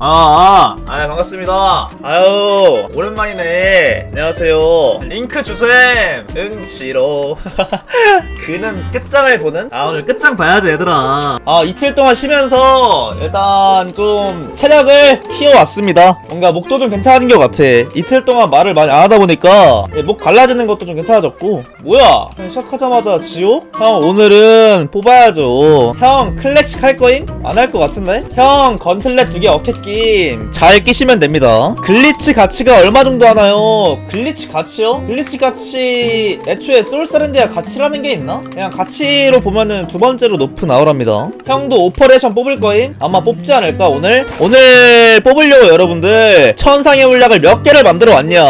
아, 아, 아, 반갑습니다. 아유, 오랜만이네. 안녕하세요. 링크 주셈. 응, 싫어. 그는 끝장을 보는? 아, 오늘 끝장 봐야지, 얘들아. 아, 이틀 동안 쉬면서 일단 좀 체력을 키워왔습니다. 뭔가 목도 좀 괜찮아진 것 같아. 이틀 동안 말을 많이 안 하다 보니까 예, 목 갈라지는 것도 좀 괜찮아졌고. 뭐야? 시작하자마자 지호? 형, 오늘은 뽑아야죠. 형, 클래식 할 거임? 안 할 것 같은데? 형, 건틀렛 두 개 어 깨낌. 잘 끼시면 됩니다. 글리치 가치가 얼마 정도 하나요? 글리치 가치요? 글리치 가치, 애초에 솔서랜드야 가치라는 게 있나? 그냥 가치로 보면은 두 번째로 높은 아우라입니다. 형도 오퍼레이션 뽑을 거임? 아마 뽑지 않을까, 오늘? 오늘 뽑으려고 여러분들, 천상의 물약을 몇 개를 만들어 왔냐?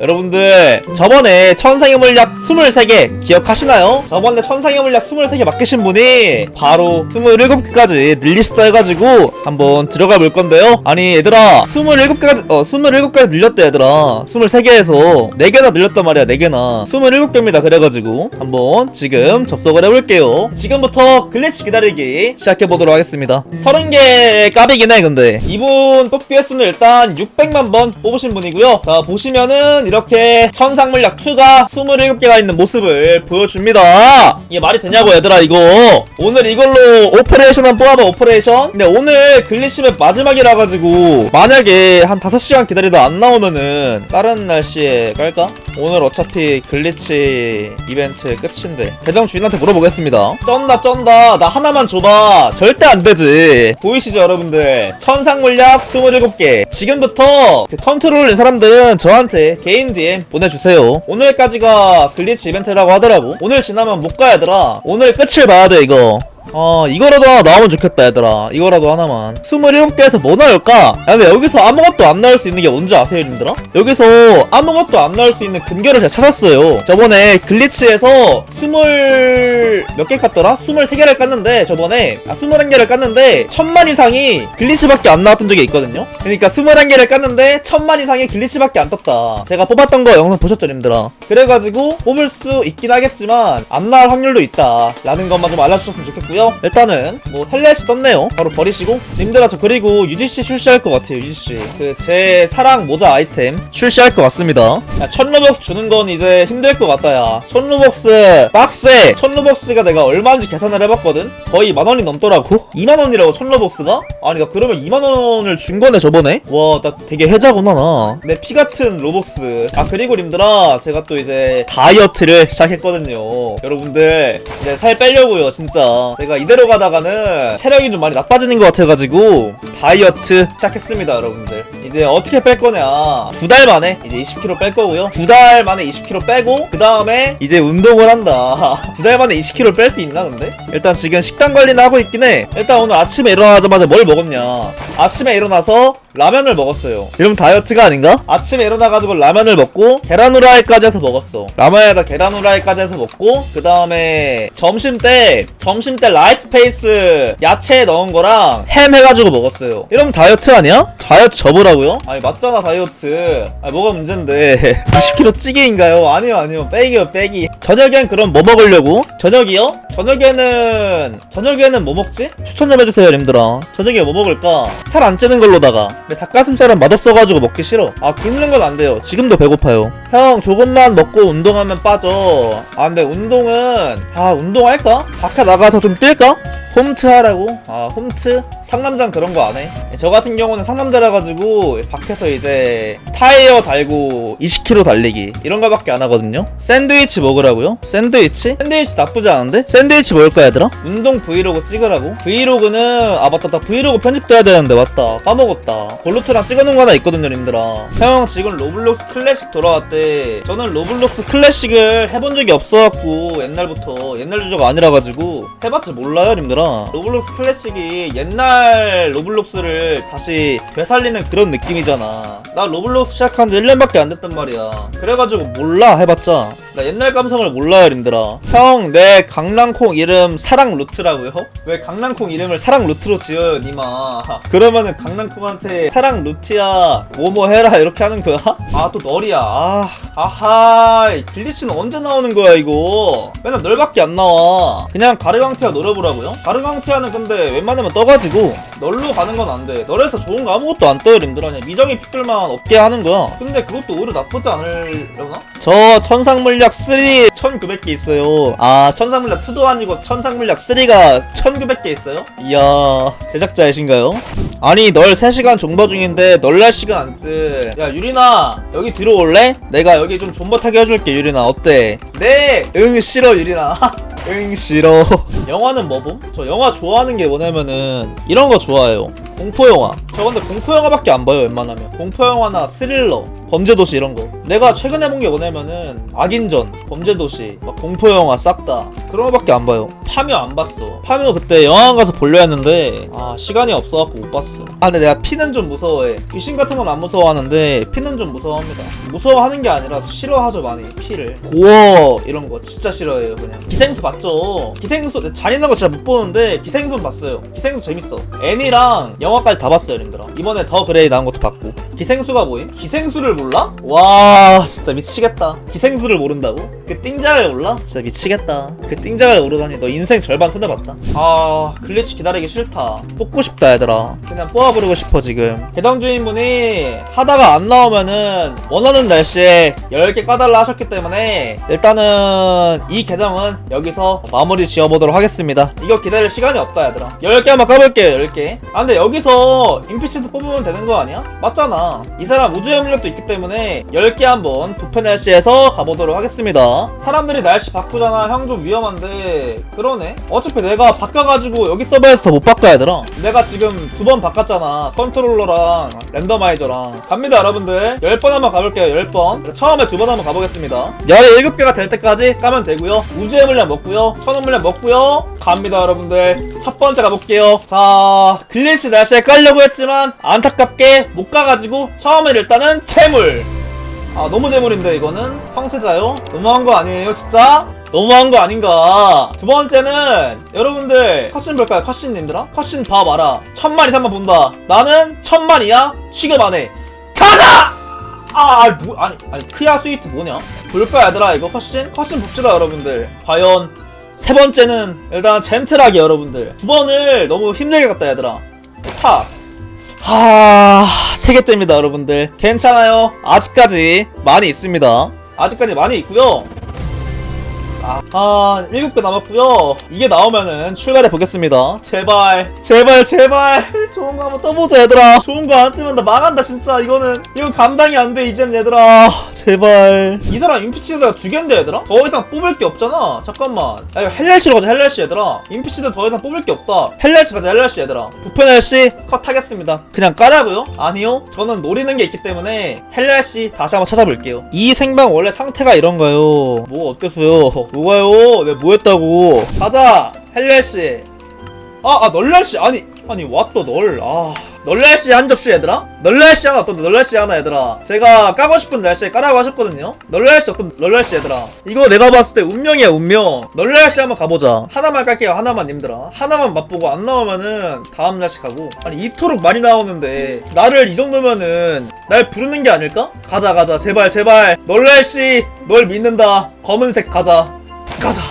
여러분들, 저번에 천상의 물약 23개 기억하시나요? 저번에 천상의 물약 23개 맡기신 분이 바로 27개까지 늘리시다 해가지고 한번 들어가 볼 건데 요. 아니, 얘들아, 27개까지, 어, 27개까지 늘렸대, 얘들아. 23개에서 4개나 늘렸단 말이야, 4개나. 27개입니다, 그래가지고. 한번 지금 접속을 해볼게요. 지금부터 글래치 기다리기 시작해보도록 하겠습니다. 30개 깝이긴 해, 근데. 이분 뽑기 횟수는 일단 600만 번 뽑으신 분이고요. 자, 보시면은 이렇게 천상물약 2가 27개가 있는 모습을 보여줍니다. 이게 말이 되냐고, 얘들아, 이거. 오늘 이걸로 오퍼레이션 한번 뽑아봐, 오퍼레이션. 근데 오늘 글리시맵 마지막 이라 가지고 만약에 한 5시간 기다리다 안 나오면은 다른 날씨에 깔까? 오늘 어차피 글리치 이벤트 끝인데 계정 주인한테 물어보겠습니다. 쩐다 쩐다. 나 하나만 줘봐. 절대 안 되지. 보이시죠 여러분들? 천상 물약 27개. 지금부터 그 컨트롤인 사람들은 저한테 개인 DM 보내주세요. 오늘까지가 글리치 이벤트라고 하더라고. 오늘 지나면 못가 얘들아. 오늘 끝을 봐야 돼 이거 어 이거라도 하나 나오면 좋겠다 얘들아. 이거라도 하나만. 27개에서 뭐 나올까? 야 근데 여기서 아무것도 안 나올 수 있는 게 뭔지 아세요 님들아? 여기서 아무것도 안 나올 수 있는 근거를 제가 찾았어요. 저번에 글리치에서 20 몇 개 깠더라? 23개를 깠는데 저번에. 아 21개를 깠는데 천만 이상이 글리치밖에 안 나왔던 적이 있거든요? 그러니까 21개를 깠는데 천만 이상이 글리치밖에 안 떴다. 제가 뽑았던 거 영상 보셨죠 님들아? 그래가지고 뽑을 수 있긴 하겠지만 안 나올 확률도 있다. 라는 것만 좀 알려주셨으면 좋겠고요 일단은 뭐 헬렛이 떴네요. 바로 버리시고. 님들아 저 그리고 UGC 출시할 것 같아요 UGC 그 제 사랑 모자 아이템 출시할 것 같습니다. 야, 천로벅스 주는 건 이제 힘들 것 같다 야. 천로벅스 박스에 천로벅스가 내가 얼마인지 계산을 해봤거든? 거의 만원이 넘더라고. 2만원이라고 천로벅스가? 아니 나 그러면 2만원을 준 거네 저번에? 와 나 되게 해자구나 나 내 피 같은 로벅스. 아 그리고 님들아 제가 또 이제 다이어트를 시작했거든요. 여러분들 이제 살 빼려고요 진짜 제가 이대로 가다가는 체력이 좀 많이 나빠지는 것 같아가지고 다이어트 시작했습니다 여러분들. 이제 어떻게 뺄 거냐? 두 달 만에 이제 20kg 뺄 거고요. 두 달 만에 20kg 빼고 그 다음에 이제 운동을 한다. 두 달 만에 20kg 뺄 수 있나 근데? 일단 지금 식단 관리는 하고 있긴 해. 일단 오늘 아침에 일어나자마자 뭘 먹었냐? 아침에 일어나서 라면을 먹었어요 이러면 다이어트가 아닌가? 아침에 일어나가지고 라면을 먹고 계란 후라이까지 해서 먹었어 라면에다 계란 후라이까지 해서 먹고 그 다음에 점심 때 점심 때 라이스 페이스 야채 넣은 거랑 햄 해가지고 먹었어요 이러면 다이어트 아니야? 다이어트 접으라고요? 아니 맞잖아 다이어트 아니 뭐가 문제인데 20kg 찌개인가요? 아니요 아니요 빼기요 빼기 저녁엔 그럼 뭐 먹으려고? 저녁이요? 저녁에는 저녁에는 뭐 먹지? 추천 좀 해주세요 님들아 저녁에 뭐 먹을까? 살 안 찌는 걸로다가 근데 닭가슴살은 맛없어가지고 먹기 싫어 아 굶는 건 안 돼요 지금도 배고파요 형 조금만 먹고 운동하면 빠져 아 근데 운동은 아 운동할까? 밖에 나가서 좀 뛸까? 홈트 하라고? 아 홈트? 상남자는 그런 거 안 해. 저 같은 경우는 상남자라 가지고 밖에서 이제 타이어 달고 20km 달리기 이런 거밖에 안 하거든요. 샌드위치 먹으라고요? 샌드위치? 샌드위치 나쁘지 않은데? 샌드위치 먹을까 얘들아? 운동 브이로그 찍으라고? 브이로그는 아 맞다 나 브이로그 편집돼야 되는데 맞다 까먹었다. 볼루트랑 찍어놓은 거 하나 있거든요 님들아. 형 지금 로블록스 클래식 돌아왔대. 저는 로블록스 클래식을 해본 적이 없어갖고 옛날부터 옛날 주제가 아니라 가지고 해봤지 몰라요 님들아. 로블록스 클래식이 옛날 로블록스를 다시 되살리는 그런 느낌이잖아. 나 로블록스 시작한 지 1년밖에 안 됐단 말이야. 그래가지고 몰라 해봤자. 나 옛날 감성을 몰라요, 님들아. 형, 내 강낭콩 이름 사랑 루트라고요? 왜 강낭콩 이름을 사랑 루트로 지어요, 니마? 그러면은 강낭콩한테 사랑 루트야, 뭐뭐 해라 이렇게 하는 거야? 아, 또 널이야. 아, 아하, 이 글리치는 언제 나오는 거야, 이거? 맨날 널밖에 안 나와. 그냥 가르강티아 노려보라고요? 가르강티아는 근데 웬만하면 떠가지고 널로 가는 건 안 돼. 널에서 좋은 거 아무것도 안 떠요, 님들아. 그냥 미정의 픽들만 없게 하는 거야. 근데 그것도 오히려 나쁘지 않으려나? 저 천상물약 3 1900개 있어요. 아, 천상물약 2도 아니고 천상물약 3가 1900개 있어요? 이야, 제작자이신가요? 아니, 널 3시간 존버 중인데 널 날 시간 안 뜨. 야, 유리나, 여기 뒤로 올래? 내가 여기 좀 존버 타게 해줄게, 유리나. 어때? 네! 응, 싫어, 유리나. 응, 싫어. 영화는 뭐 봄? 저 영화 좋아하는 게 뭐냐면은, 이런 거 좋아해요. 공포영화. 저 근데 공포영화밖에 안 봐요, 웬만하면. 공포영화나 스릴러, 범죄도시 이런 거. 내가 최근에 본 게 뭐냐면은, 악인전, 범죄도시, 막 공포영화 싹 다. 그런 거밖에 안 봐요. 파묘 안 봤어. 파묘 그때 영화관 가서 보려 했는데, 아, 시간이 없어갖고 못 봤어. 아, 근데 내가 피는 좀 무서워해. 귀신 같은 건 안 무서워하는데, 피는 좀 무서워합니다. 무서워하는 게 아니라 싫어하죠, 많이. 피를. 고어, 이런 거 진짜 싫어해요, 그냥. 기생수 봤죠? 기생수, 잔인한 거 진짜 못 보는데, 기생수 봤어요. 기생수 재밌어. 애니랑 영화까지 다 봤어요, 님들아. 이번에 더 그레이 나온 것도 봤고. 기생수가 뭐임? 기생수를 몰라? 와, 진짜 미치겠다. 기생수를 모른다고? 그 띵장을 몰라? 진짜 미치겠다. 그 띵장을 모르다니 너 인생 절반 손해봤다. 아, 글리치 기다리기 싫다. 뽑고 싶다, 얘들아. 그냥 뽑아부르고 싶어, 지금. 계정 주인분이 하다가 안 나오면은 원하는 날씨에 10개 까달라 하셨기 때문에 일단은 이 계정은 여기서 마무리 지어보도록 하겠습니다. 이거 기다릴 시간이 없다, 얘들아. 10개 한번 까볼게요, 10개. 아, 근데 여기서 인피시드 뽑으면 되는 거 아니야? 맞잖아. 이 사람 우주의 물력도 있기 때문에 10개 한번 부패 날씨에서 가보도록 하겠습니다. 사람들이 날씨 바꾸잖아. 형 좀 위험한데. 그러네. 어차피 내가 바꿔가지고 여기 서버에서 더 못 바꿔야 얘들아. 내가 지금 두 번 바꿨잖아. 컨트롤러랑 랜더마이저랑. 갑니다, 여러분들. 10번 한번 가볼게요, 10번. 처음에 두 번 한번 가보겠습니다. 17개가 될 때까지 까면 되고요. 우주의 물량 먹고요. 천원 물량 먹고요. 갑니다, 여러분들. 첫 번째 가볼게요. 자, 글리치 날씨에 깔려고 했지만 안타깝게 못 가가지고 처음에 일단은 채 물. 아 너무 재물인데 이거는? 성세자요? 너무한 거 아니에요 진짜? 너무한 거 아닌가? 두 번째는 여러분들 컷신 볼까요? 컷신님들아? 컷신 봐봐라. 천만 이상만 본다. 나는 천만 이야. 취급 안해. 가자! 아 아니 뭐 아니 아니 크야 스위트 뭐냐? 볼까 얘들아? 이거 컷신? 컷신 봅시다 여러분들. 과연 세 번째는 일단 젠틀하게 여러분들. 두 번을 너무 힘들게 갔다 얘들아. 탑 하... 세 개째입니다, 여러분들. 괜찮아요. 아직까지 많이 있습니다. 아직까지 많이 있고요. 아, 아, 일곱 개 남았고요. 이게 나오면은 출발해 보겠습니다. 제발, 제발, 제발. 좋은 거 한번 떠보자, 얘들아. 좋은 거 안 뜨면 나 망한다, 진짜. 이거는 이거 감당이 안 돼, 이젠 얘들아. 제발. 이 사람 인피치드가 두 개인데, 얘들아? 더 이상 뽑을 게 없잖아. 잠깐만. 야, 이거 헬날씨로 가자, 헬날씨, 얘들아. 인피치드 더 이상 뽑을 게 없다. 헬날씨 가자, 헬날씨, 얘들아. 부패날씨 컷 하겠습니다. 그냥 까라고요? 아니요. 저는 노리는 게 있기 때문에 헬날씨 다시 한번 찾아볼게요. 이 생방 원래 상태가 이런가요? 뭐 어때서요? 뭐가요? 내가 뭐 했다고? 가자, 헬날씨. 아, 아, 널날씨. 아니, 아니, 왔다, 널. 아. 널날씨 한 접시 얘들아? 널날씨 하나 어떤 널날씨 하나 얘들아 제가 까고 싶은 날씨에 까라고 하셨거든요 널날씨 어떤 널날씨 얘들아 이거 내가 봤을 때 운명이야 운명 널날씨 한번 가보자 하나만 깔게요 하나만 님들아 하나만 맛보고 안 나오면은 다음 날씨 가고 아니 이토록 많이 나오는데 나를 이 정도면은 날 부르는 게 아닐까? 가자 가자 제발 제발 널날씨 널 믿는다 검은색 가자 가자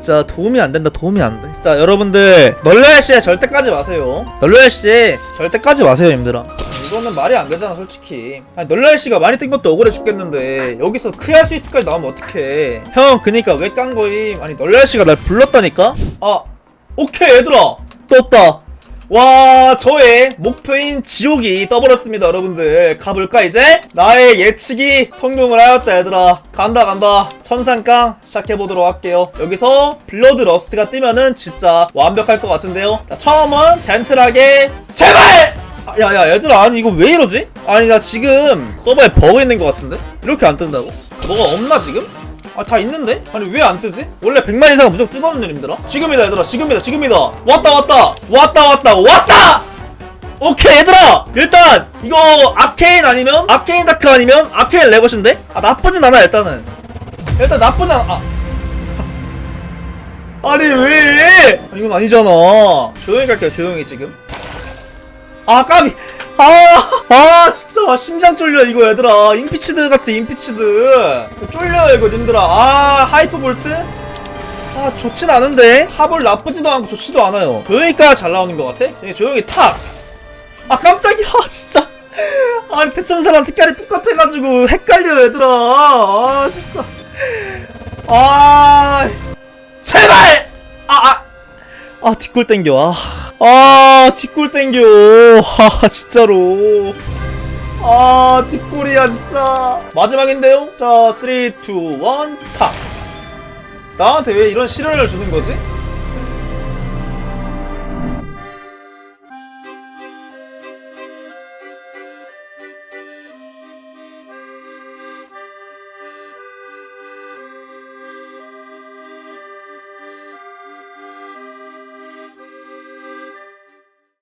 진짜 도움이 안 된다 도움이 안 돼. 진짜 여러분들 널레시에 절대 까지 마세요. 널레시에 절대 까지 마세요, 님들아. 이거는 말이 안 되잖아, 솔직히. 아니, 널레시가 많이 뜬 것도 억울해 죽겠는데 여기서 크야 스위트까지 나오면 어떡해? 형, 그니까 왜 깐 거임? 아니 널레시가 날 불렀다니까? 아, 오케이 얘들아, 떴다. 와 저의 목표인 지옥이 떠버렸습니다 여러분들 가볼까 이제? 나의 예측이 성공을 하였다 얘들아 간다 간다 천상깡 시작해보도록 할게요 여기서 블러드 러스트가 뜨면은 진짜 완벽할 것 같은데요 자 처음은 젠틀하게 제발! 아, 야야 얘들아 아니 이거 왜 이러지? 아니 나 지금 서버에 버그 있는 것 같은데? 이렇게 안 뜬다고? 뭐가 없나 지금? 아 다 있는데? 아니 왜 안 뜨지? 원래 100만 이상은 무조건 뜨거든요 님들아. 지금이다 얘들아. 지금이다 지금이다. 왔다 왔다. 왔다 왔다. 왔다! 오케이 얘들아. 일단 이거 아케인 아니면 아케인 다크 아니면 아케인 레거신데? 아 나쁘진 않아 일단은. 일단 나쁘잖아. 아. 아니 왜? 아, 이건 아니잖아. 조용히 갈게요 조용히 지금. 아 까비 아, 아 진짜 심장 쫄려 이거 얘들아. 인피치드 같아 인피치드. 쫄려 이거 님들아. 아 하이퍼 볼트? 아 좋진 않은데? 하볼 나쁘지도 않고 좋지도 않아요. 조용히가 잘 나오는 것 같아? 조용히 탑아 깜짝이야 진짜. 아니 대천사랑 색깔이 똑같아가지고 헷갈려 얘들아. 아 진짜. 아 제발! 아 아. 아 뒷골 땡겨. 아, 아 뒷골 땡겨. 아 진짜로. 아 뒷골이야 진짜. 마지막인데요? 자 3, 2, 1 탑 나한테 왜 이런 시련을 주는 거지?